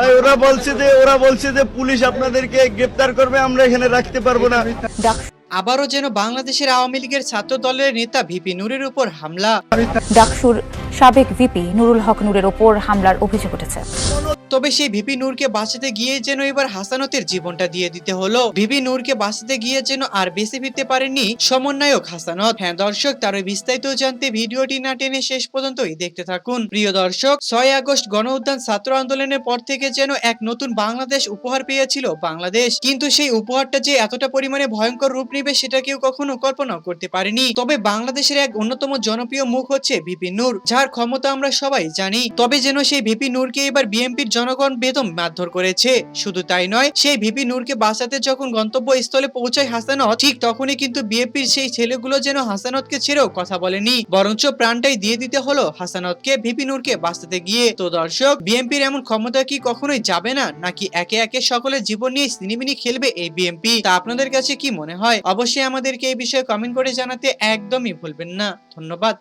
ওরা বলছে যে ওরা বলছে যে পুলিশ আপনাদেরকে গ্রেপ্তার করবে আমরা এখানে রাখতে পারব না। ডাক- আবারও যেন বাংলাদেশের আওয়ামী লীগের ছাত্র দলের নেতা ভিপি নুরের উপর হামলা। ডাকসুর সাবেক ভিপি নুরুল হক নুরের উপর হামলার অভিযোগ উঠেছে। তবে সেই ভিপি নূরকে বাঁচাতে গিয়ে যেন এবার হাসানতের জীবনটা দিয়ে দিতে হলো। ভিপি নূরকে বাঁচাতে গিয়ে যেন আর বেঁচে ফিরতে পারেনি সমন্বয়ক হাসানত। হ্যাঁ দর্শক, তার বিস্তারিত জানতে ভিডিওটি না টেনে শেষ পর্যন্তই দেখতে থাকুন। প্রিয় দর্শক, ছয় আগস্ট গণ উত্থান ছাত্র আন্দোলনের পর থেকে যেন এক নতুন বাংলাদেশ উপহার পেয়েছিল বাংলাদেশ। কিন্তু সেই উপহারটা যে এতটা পরিমাণে ভয়ঙ্কর রূপ নেবে সেটা কেউ কখনো কল্পনা করতে পারেনি। তবে বাংলাদেশের এক অন্যতম জনপ্রিয় মুখ হচ্ছে ভিপি নূর, যার ক্ষমতা আমরা সবাই জানি। তবে যেন সেই ভিপি নূরকে এবার বিএনপির জনগণ বেদম মারধর করেছে। শুধু তাই নয়, সেই ভিপি নূরকে বাঁচাতে যখন গন্তব্যস্থলে পৌঁছায় হাসানত ঠিক তখনই কিন্তু বিএনপির সেই ছেলেগুলো যেন হাসানতকে ছেড়েও কথা বলেনি। বরঞ্চ প্রাণটাই দিয়ে দিতে হলো হাসানতকে ভিপি নূরকে বাঁচাতে গিয়ে। তো দর্শক, বিএনপির এমন ক্ষমতা কি কখনোই যাবে না, নাকি একে একে সকলের জীবন নিয়ে সিনেমিনি খেলবে এই বিএনপি? তা আপনাদের কাছে কি মনে হয়? অবশ্যই আমাদেরকে এই বিষয়ে কমেন্ট করে জানাতে একদমই ভুলবেন না। ধন্যবাদ।